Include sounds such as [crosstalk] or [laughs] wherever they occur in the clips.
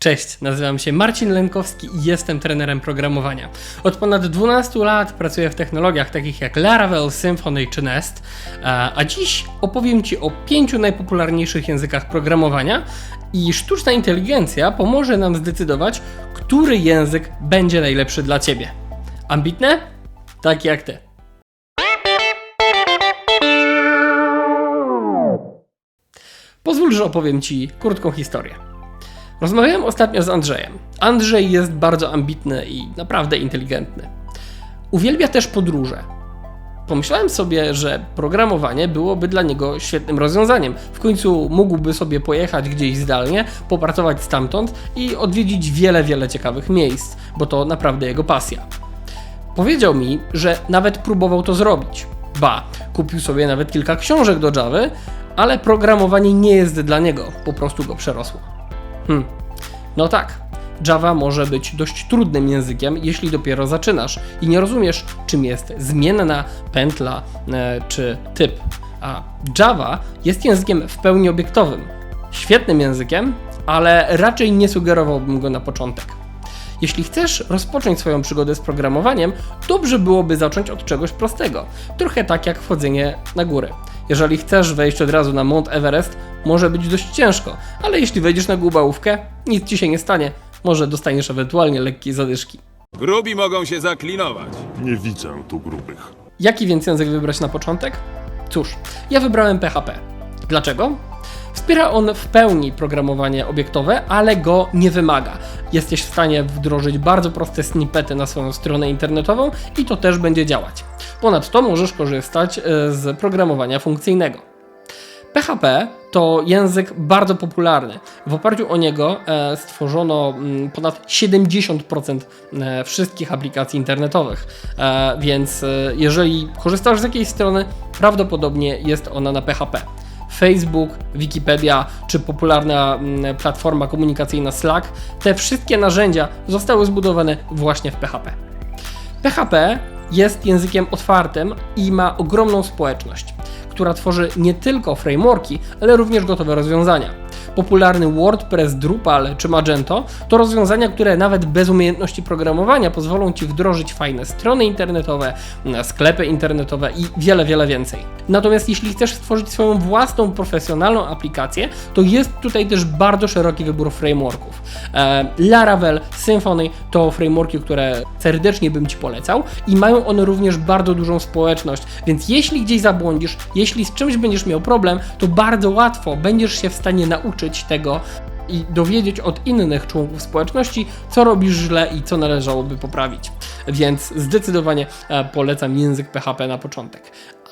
Cześć, nazywam się Marcin Lenkowski i jestem trenerem programowania. Od ponad 12 lat pracuję w technologiach takich jak Laravel, Symfony czy Nest, a dziś opowiem Ci o pięciu najpopularniejszych językach programowania i sztuczna inteligencja pomoże nam zdecydować, który język będzie najlepszy dla Ciebie. Ambitne? Tak jak Ty. Pozwól, że opowiem Ci krótką historię. Rozmawiałem ostatnio z Andrzejem. Andrzej jest bardzo ambitny i naprawdę inteligentny. Uwielbia też podróże. Pomyślałem sobie, że programowanie byłoby dla niego świetnym rozwiązaniem. W końcu mógłby sobie pojechać gdzieś zdalnie, popracować stamtąd i odwiedzić wiele, wiele ciekawych miejsc, bo to naprawdę jego pasja. Powiedział mi, że nawet próbował to zrobić. Ba, kupił sobie nawet kilka książek do Java, ale programowanie nie jest dla niego, po prostu go przerosło. Hmm. No tak, Java może być dość trudnym językiem, jeśli dopiero zaczynasz i nie rozumiesz, czym jest zmienna, pętla e, czy typ. A Java jest językiem w pełni obiektowym. Świetnym językiem, ale raczej nie sugerowałbym go na początek. Jeśli chcesz rozpocząć swoją przygodę z programowaniem, dobrze byłoby zacząć od czegoś prostego, trochę tak jak wchodzenie na góry. Jeżeli chcesz wejść od razu na Mount Everest, może być dość ciężko, ale jeśli wejdziesz na głubałówkę, nic ci się nie stanie. Może dostaniesz ewentualnie lekkie zadyszki. Grubi mogą się zaklinować. Nie widzę tu grubych. Jaki więc język wybrać na początek? Cóż, ja wybrałem PHP. Dlaczego? Wspiera on w pełni programowanie obiektowe, ale go nie wymaga. Jesteś w stanie wdrożyć bardzo proste snippety na swoją stronę internetową i to też będzie działać. Ponadto możesz korzystać e, z programowania funkcyjnego. PHP to język bardzo popularny. W oparciu o niego e, stworzono mm, ponad 70% e, wszystkich aplikacji internetowych. Więc jeżeli korzystasz z jakiejś strony, prawdopodobnie jest ona na PHP. Facebook, Wikipedia czy popularna mm, platforma komunikacyjna Slack, te wszystkie narzędzia zostały zbudowane właśnie w PHP. PHP jest językiem otwartym i ma ogromną społeczność, która tworzy nie tylko frameworki, ale również gotowe rozwiązania. Popularny WordPress, Drupal czy Magento to rozwiązania, które nawet bez umiejętności programowania pozwolą Ci wdrożyć fajne strony internetowe, sklepy internetowe i wiele, wiele więcej. Natomiast jeśli chcesz stworzyć swoją własną profesjonalną aplikację, to jest tutaj też bardzo szeroki wybór frameworków. E, Laravel, Symfony to frameworki, które serdecznie bym Ci polecał i mają one również bardzo dużą społeczność, więc jeśli gdzieś zabłądzisz, jeśli z czymś będziesz miał problem, to bardzo łatwo będziesz się w stanie nauczyć tego i dowiedzieć od innych członków społeczności, co robisz źle i co należałoby poprawić. Więc zdecydowanie e, polecam język PHP na początek.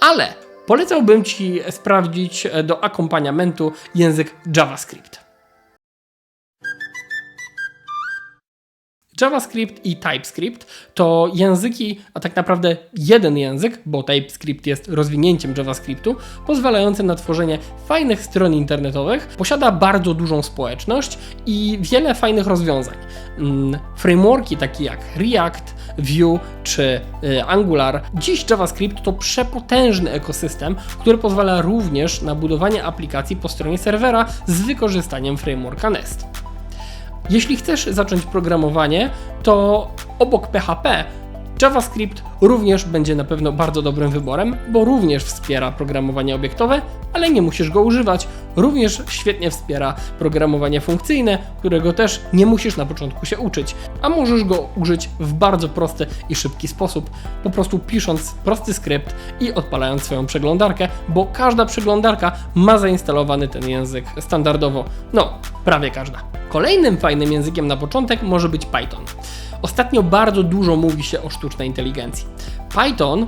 Ale polecałbym Ci sprawdzić e, do akompaniamentu język JavaScript. JavaScript i TypeScript to języki, a tak naprawdę jeden język, bo TypeScript jest rozwinięciem JavaScriptu, pozwalający na tworzenie fajnych stron internetowych, posiada bardzo dużą społeczność i wiele fajnych rozwiązań. Mm, Frameworki takie jak React, Vue czy y, Angular. Dziś JavaScript to przepotężny ekosystem, który pozwala również na budowanie aplikacji po stronie serwera z wykorzystaniem frameworka Nest. Jeśli chcesz zacząć programowanie, to obok PHP JavaScript również będzie na pewno bardzo dobrym wyborem, bo również wspiera programowanie obiektowe, ale nie musisz go używać. Również świetnie wspiera programowanie funkcyjne, którego też nie musisz na początku się uczyć, a możesz go użyć w bardzo prosty i szybki sposób, po prostu pisząc prosty skrypt i odpalając swoją przeglądarkę, bo każda przeglądarka ma zainstalowany ten język standardowo. No, prawie każda. Kolejnym fajnym językiem na początek może być Python. Ostatnio bardzo dużo mówi się o sztucznej inteligencji. Python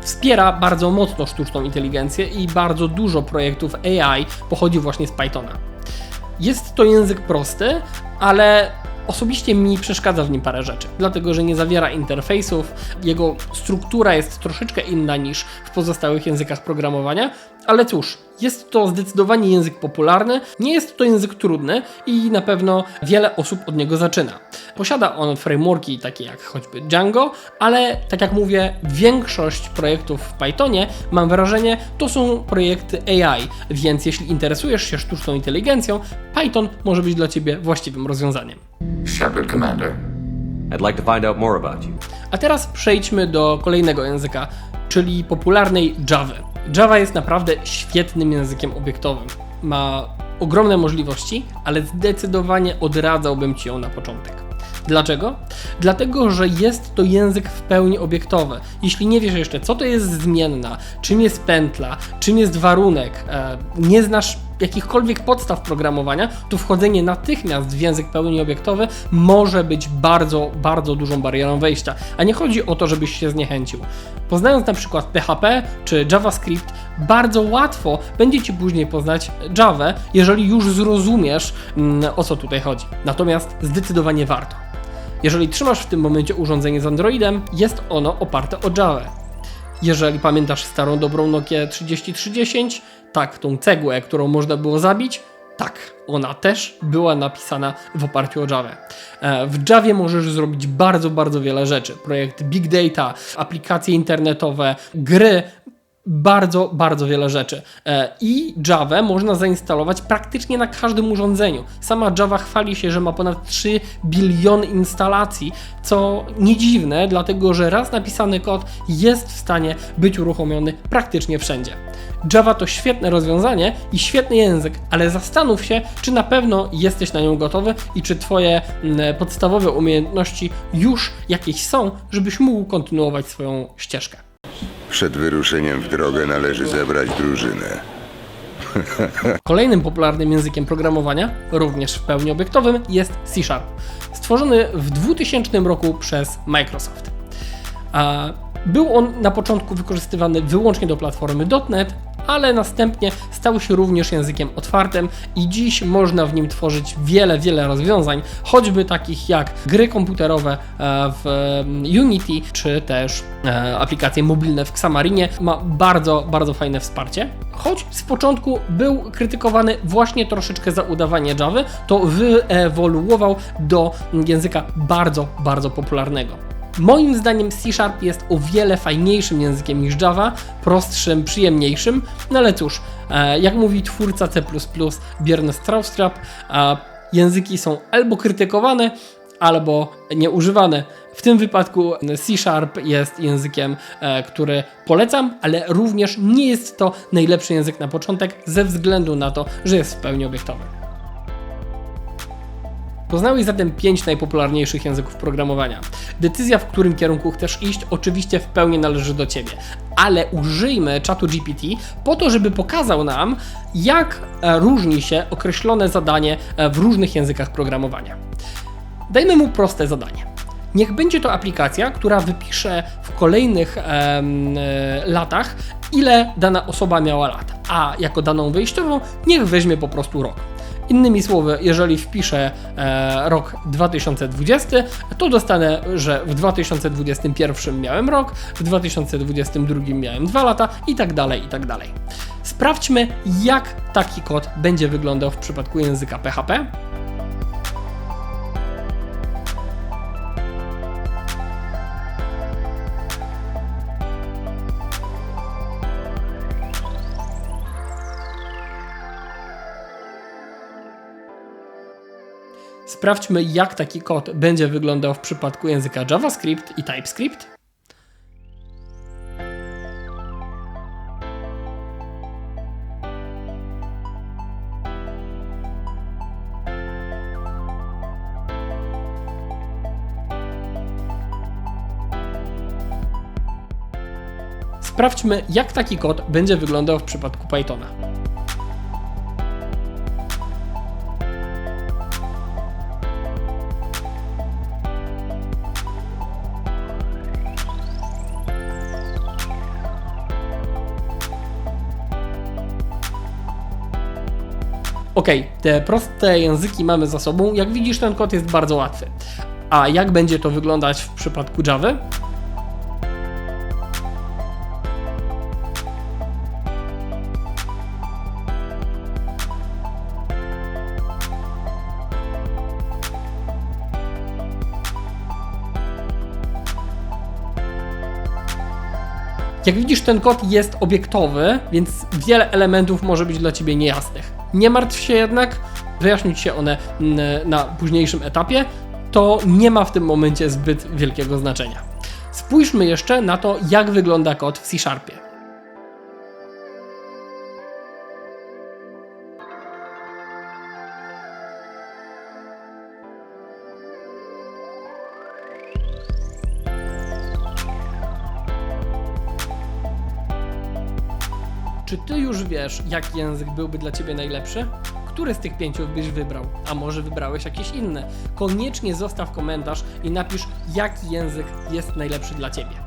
wspiera bardzo mocno sztuczną inteligencję i bardzo dużo projektów AI pochodzi właśnie z Pythona. Jest to język prosty, ale osobiście mi przeszkadza w nim parę rzeczy, dlatego że nie zawiera interfejsów, jego struktura jest troszeczkę inna niż w pozostałych językach programowania Ale cóż, jest to zdecydowanie język popularny, nie jest to język trudny i na pewno wiele osób od niego zaczyna. Posiada on frameworki takie jak choćby Django, ale tak jak mówię, większość projektów w Pythonie, mam wrażenie, to są projekty AI, więc jeśli interesujesz się sztuczną inteligencją, Python może być dla Ciebie właściwym rozwiązaniem. Shepard, Commander. I'd like to find out more about you. A teraz przejdźmy do kolejnego języka, czyli popularnej Java. Java jest naprawdę świetnym językiem obiektowym. Ma ogromne możliwości, ale zdecydowanie odradzałbym ci ją na początek. Dlaczego? Dlatego, że jest to język w pełni obiektowy. Jeśli nie wiesz jeszcze, co to jest zmienna, czym jest pętla, czym jest warunek, e, nie znasz jakichkolwiek podstaw programowania, to wchodzenie natychmiast w język pełni obiektowy może być bardzo, bardzo dużą barierą wejścia. A nie chodzi o to, żebyś się zniechęcił. Poznając na przykład PHP czy JavaScript, bardzo łatwo będzie Ci później poznać Java, jeżeli już zrozumiesz mm, o co tutaj chodzi. Natomiast zdecydowanie warto. Jeżeli trzymasz w tym momencie urządzenie z Androidem, jest ono oparte o Java. Jeżeli pamiętasz starą dobrą Nokię 3310, tak, tą cegłę, którą można było zabić, tak, ona też była napisana w oparciu o Java. E, W Javie możesz zrobić bardzo, bardzo wiele rzeczy. Projekt Big Data, aplikacje internetowe, gry, bardzo, bardzo wiele rzeczy. E, I Java można zainstalować praktycznie na każdym urządzeniu. Sama Java chwali się, że ma ponad 3 biliony instalacji, co nie dziwne, dlatego że raz napisany kod jest w stanie być uruchomiony praktycznie wszędzie. Java to świetne rozwiązanie i świetny język, ale zastanów się, czy na pewno jesteś na nią gotowy i czy Twoje mm, podstawowe umiejętności już jakieś są, żebyś mógł kontynuować swoją ścieżkę. Przed wyruszeniem w drogę należy zebrać drużynę. [laughs] Kolejnym popularnym językiem programowania, również w pełni obiektowym, jest C Sharp, stworzony w 2000 roku przez Microsoft. A był on na początku wykorzystywany wyłącznie do platformy .NET, ale następnie stał się również językiem otwartym i dziś można w nim tworzyć wiele, wiele rozwiązań, choćby takich jak gry komputerowe e, w e, Unity, czy też e, aplikacje mobilne w Xamarinie. Ma bardzo, bardzo fajne wsparcie. Choć z początku był krytykowany właśnie troszeczkę za udawanie Java, to wyewoluował do języka bardzo, bardzo popularnego. Moim zdaniem C Sharp jest o wiele fajniejszym językiem niż Java, prostszym, przyjemniejszym, no ale cóż, e, jak mówi twórca C++, Björn Straustrap, e, języki są albo krytykowane, albo nieużywane. W tym wypadku C Sharp jest językiem, e, który polecam, ale również nie jest to najlepszy język na początek ze względu na to, że jest w pełni obiektowy. Poznałeś zatem pięć najpopularniejszych języków programowania. Decyzja, w którym kierunku chcesz iść, oczywiście w pełni należy do Ciebie, ale użyjmy czatu GPT po to, żeby pokazał nam, jak e, różni się określone zadanie e, w różnych językach programowania. Dajmy mu proste zadanie. Niech będzie to aplikacja, która wypisze w kolejnych em, e, latach, ile dana osoba miała lat, a jako daną wyjściową niech weźmie po prostu rok. Innymi słowy, jeżeli wpiszę e, rok 2020, to dostanę, że w 2021 miałem rok, w 2022 miałem 2 lata i tak dalej, i tak dalej. Sprawdźmy, jak taki kod będzie wyglądał w przypadku języka PHP. Sprawdźmy, jak taki kod będzie wyglądał w przypadku języka JavaScript i TypeScript. Sprawdźmy, jak taki kod będzie wyglądał w przypadku Pythona. Ok, te proste języki mamy za sobą. Jak widzisz, ten kod jest bardzo łatwy. A jak będzie to wyglądać w przypadku Java? Jak widzisz, ten kod jest obiektowy, więc wiele elementów może być dla Ciebie niejasnych. Nie martw się jednak, wyjaśnić się one mm, na późniejszym etapie, to nie ma w tym momencie zbyt wielkiego znaczenia. Spójrzmy jeszcze na to, jak wygląda kod w C-Sharpie. Czy ty już wiesz, jaki język byłby dla ciebie najlepszy? Który z tych pięciu byś wybrał? A może wybrałeś jakieś inne? Koniecznie zostaw komentarz i napisz, jaki język jest najlepszy dla ciebie.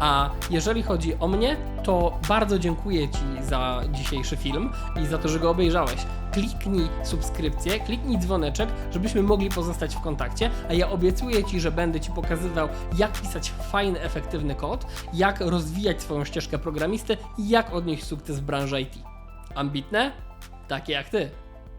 A jeżeli chodzi o mnie, to bardzo dziękuję Ci za dzisiejszy film i za to, że go obejrzałeś. Kliknij subskrypcję, kliknij dzwoneczek, żebyśmy mogli pozostać w kontakcie, a ja obiecuję Ci, że będę Ci pokazywał, jak pisać fajny, efektywny kod, jak rozwijać swoją ścieżkę programisty i jak odnieść sukces w branży IT. Ambitne? Takie jak Ty.